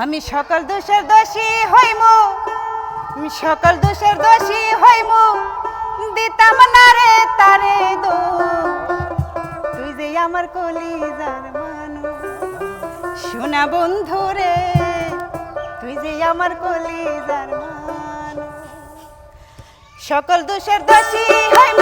আমি সকল দোষের দোষী হইম। সকল দোষের দোষী হইম। দিতাম না রে তারে দো তুই যে আমার কলি যার মানুষ। শোনা বন্ধু রে, তুই যে আমার কলি যার সকল দোষের দোষী হইম।